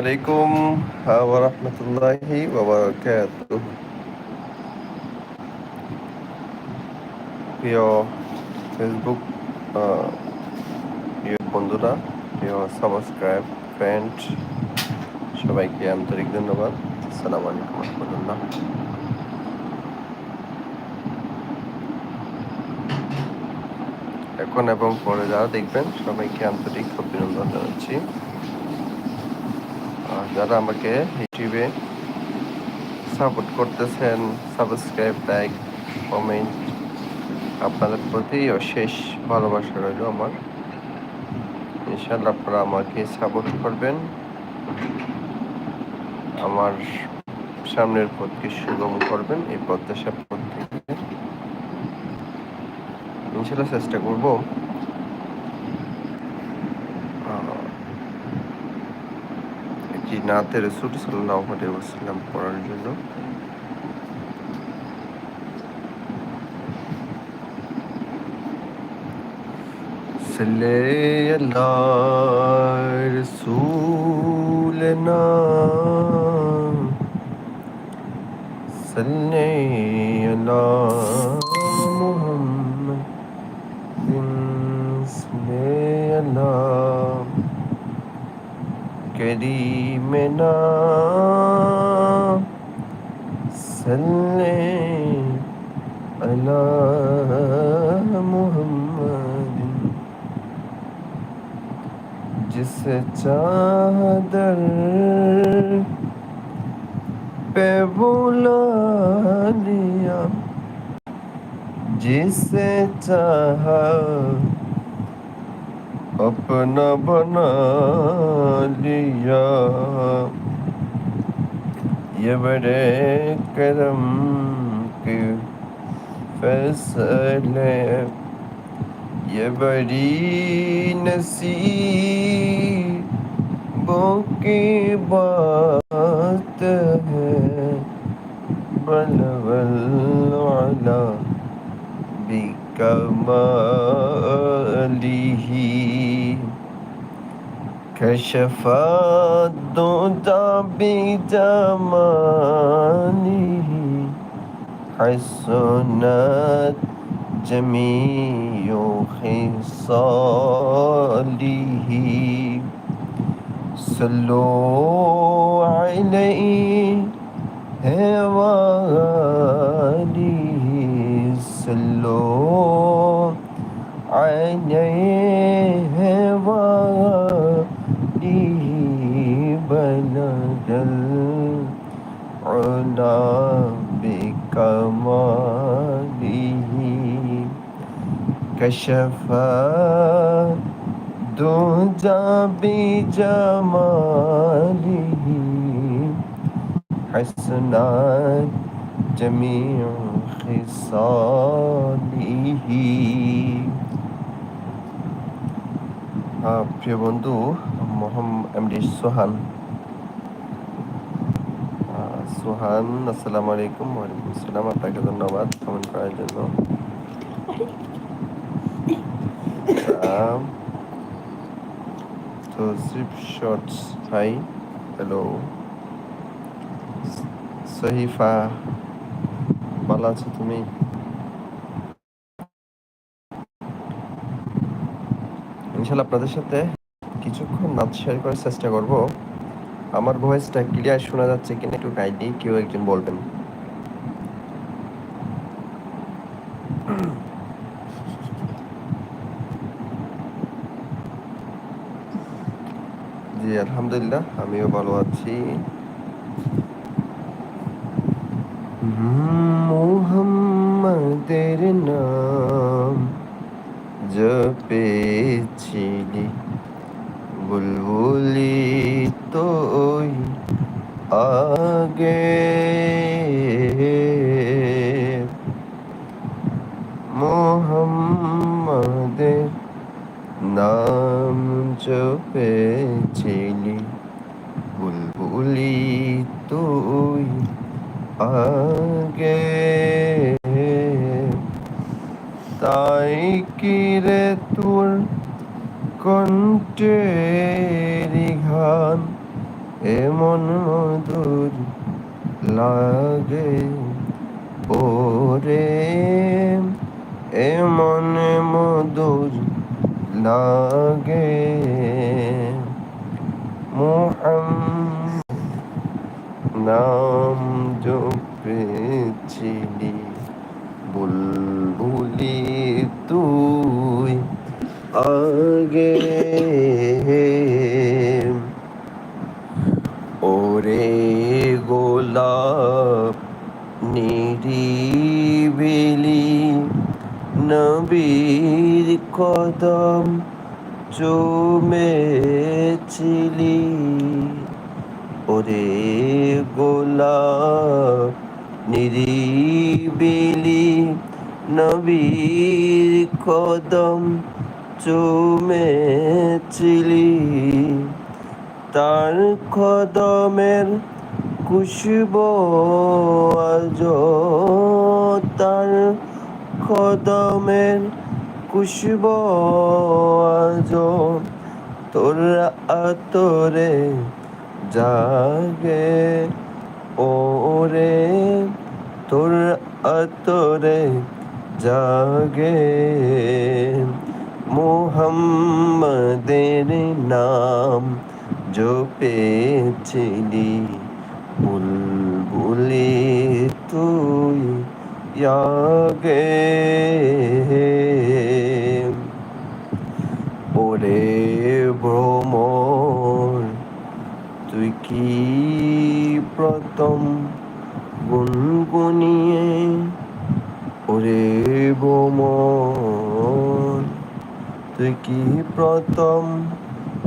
আলাইকুম। ওয়া রাহমাতুল্লাহি ওয়া বারাকাতুহু। প্রিয় ফেসবুক প্রিয় বন্ধুরা, প্রিয় সাবস্ক্রাইব ফ্রেন্ড সবাইকে আন্তরিক ধন্যবাদ। আসসালামু আলাইকুম রহমতুল্লাহ। এখন এবং পরে যারা দেখবেন, সবাইকে আন্তরিক অভিনন্দন জানাচ্ছি। যারা আমাকে ইউটিউবে সাপোর্ট করতেছেন সাবস্ক্রাইব লাইক কমেন্ট আপনাদের প্রতি অশেষ ভালোবাসা রইল আমার। ইনশাল্লাহ আপনারা আমাকে সাপোর্ট করবেন। আমার সামনের পথকে সুগম করবেন এই প্রত্যাশা প্রত্যেকে। ইনশাল্লাহ চেষ্টা করব। এটি নাতে রসুল সাল্লাহ আলাইসাল্লাম পড়ার জন্য। رسولنا صلی اللہ كريم نام صلي على محمد جس چادر پہ بلا لیا جس چاہا अपना बना लिया ये बड़े करम के फैसले ये बड़ी नसीबों की बात है बल बल अला بكماله كشف الضوء بجماله حسنت جميع خصاله. صلوا عليه وآله. صلوا عليه وآله بلغ العلا بكماله كشف دجى بجماله حسنات جميع خصاله প্রিয় বন্ধু এমডি সোহান। সোহান, আসসালামু আলাইকুম, ওয়ালাইকুম আসসালাম। আপনাকে ধন্যবাদ কমেন্ট করার জন্য। তো জিপ শর্টস ভাই হ্যালো সহিফা, ভালো আছো তুমি? ইনশাল্লাহ আপনাদের সাথে কিছুক্ষণ নাচ শেয়ার করার চেষ্টা করব। আমার ভয়েসটা ক্লিয়ার শোনা যাচ্ছে কিনা একটু কাইন্ডলি কেউ একজন বলবেন। জি, আলহামদুলিল্লাহ, আমিও ভালো আছি। মোহাম্মদের নাম জপেছিলি বুলবুলি তোই আগে মোহাম্মদের নাম জপেছিলি বুলবুলি তুই আগে তাই কি রে তোর কণ্ঠের ঘান এমন মধুর লাগে ওরে। এমন মধুর লাগে মোহাম্মদ নাম জপেছিলি বুলবুলি তুই আগে চুমেছিলি ওরে গোলা নিরিবিলি নবীর কদম চুমেছিলি তার কদমের খুশব আজ তার কদমের খুশব আজ তোর আতরে জাগে ওরে, তোর আতরে জাগে মোহাম্মদের নাম জপেছিলি। বুলবুলি তুই ইয়াগে ওরে ভ্রমর, তুই কি প্রথম গুনগুনিয়ে ওরে ভ্রমর, তুই কি প্রথম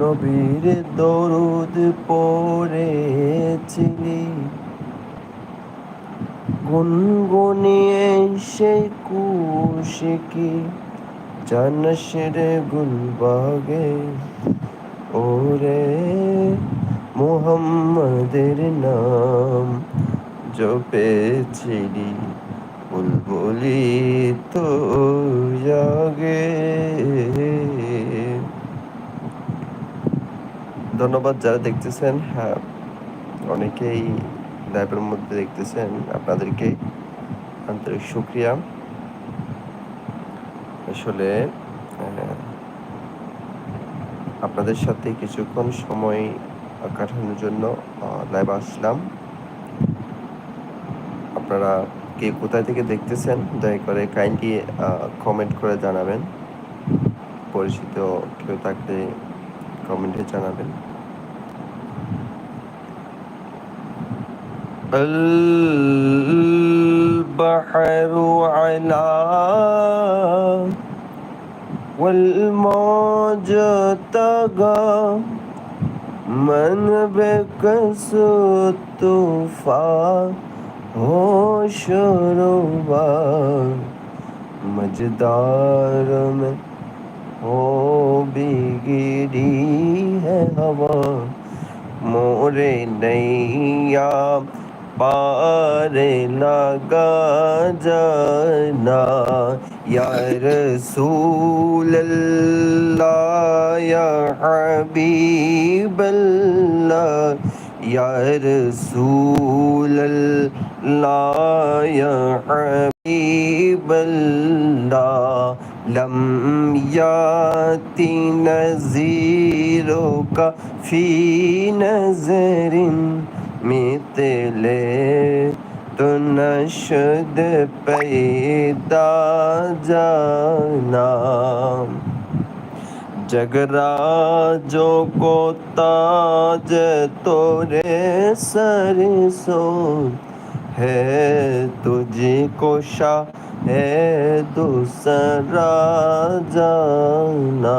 নবীর দরুদ পড়েছিলি? গুনগুনিয়ে সে কুশিকি জানসের গুলবাগে ওরে মোহাম্মদের নাম জপেছিলি বুলবুলি তো জাগে। ধন্যবাদ যারা দেখতেছেন। হ্যাঁ অনেকেই লাইভের মধ্যে দেখতেছেন। আপনাদেরকে আন্তরিক শুক্রিয়া। আসলে আপনাদের সাথে কিছুক্ষণ সময় কাটানোর জন্য লাইভ আসলাম আপনারা কে কোথায় থেকে দেখতেছেন দয়া করে কাইন্ডলি কমেন্ট করে জানাবেন পরিচিত কেউ থাকলে কমেন্টে জানাবেন البحر علا والموج تگا من بے کس توفا ہو شروع مجدار میں ہو بھی گری ہے ہوا مورے نیا पारे लगा जाना या रसूल अल्लाह या हबीब अल्लाह या रसूल अल्लाह या हबीब अल्लाह लम याति नज़ीरों का फी नजरिन मितले तो नशद पैदा जाना। जगराजों को ताज तोरे सर सो है तुझको शाह है दूसरा जाना।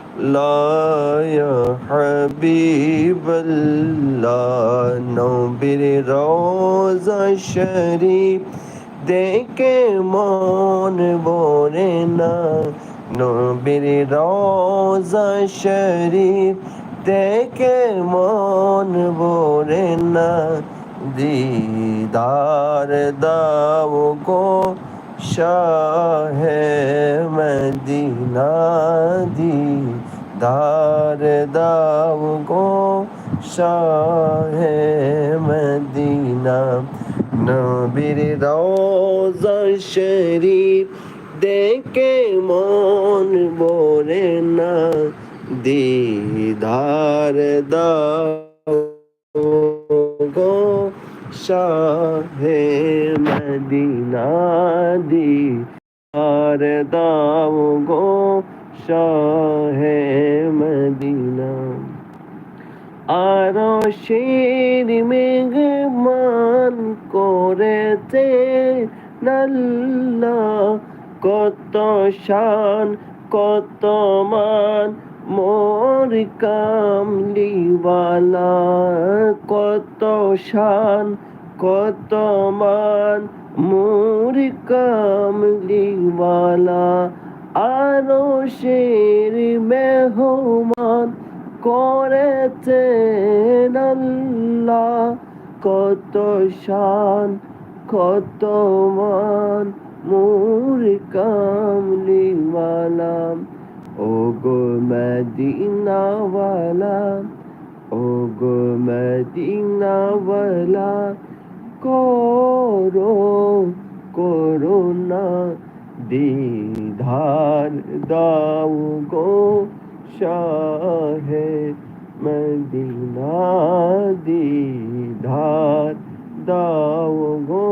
لا يا حبيب الله نبر روزا شريف দেখে মন বরে না নবীর রোজা শরীফ। দেখে মন বরে না। দিদার দাও গো শাহে মদিনা দিদার দাও গো শাহে মদিনা নবীর রোজা শরীফ দেখে মন বরে না দিদার দাও গো শাহে মদিনা দিদার দাও গো শাহে মদিনা আরও শের মেঘমান করেছে নাল্লা কত শান কত মান মোর কামলিওয়ালা কত শান কত মান মোর কামলিওয়ালা আরও শের মেহমান করেছেন আল্লাহ। কত শান, কত মান মোর কামলিওয়ালা ও গো মদিনাওয়ালা ও গো মদিনাওয়ালা করো করুণা দিধার দাও গো শাহে মদিনা, দিধার দাও গো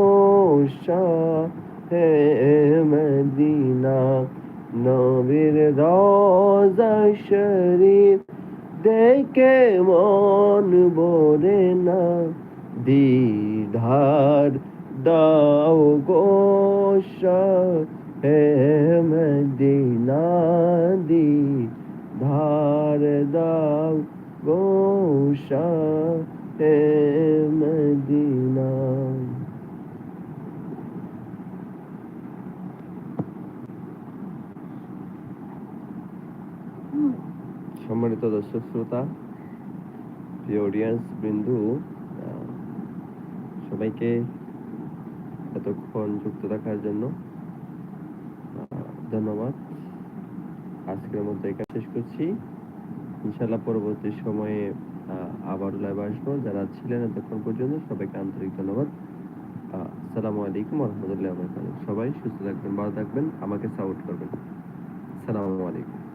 শাহে মদিনা। নবীর রোজা শরীফ দেখে মন বলে না দিধার দাও গোসা হে মদিনা দি। ধার দাও গোসা হে মদিনা। সম্মানিত দর্শক শ্রোতা প্রিয় অডিয়েন্স বিন্দু সবাইকে এতক্ষণ যুক্ত থাকার জন্য ধন্যবাদ। আজকের মতো এখানে শেষ করছি। ইনশাল্লাহ পরবর্তী সময়ে আবার লাইভ আসব। যারা ছিলেন এতক্ষণ পর্যন্ত সবাইকে আন্তরিক ধন্যবাদ। আসসালামু আলাইকুম রহমতুল্লাহ সবাই সুস্থ থাকবেন, ভালো থাকবেন, আমাকে সাপোর্ট করবেন। সালামু আলাইকুম।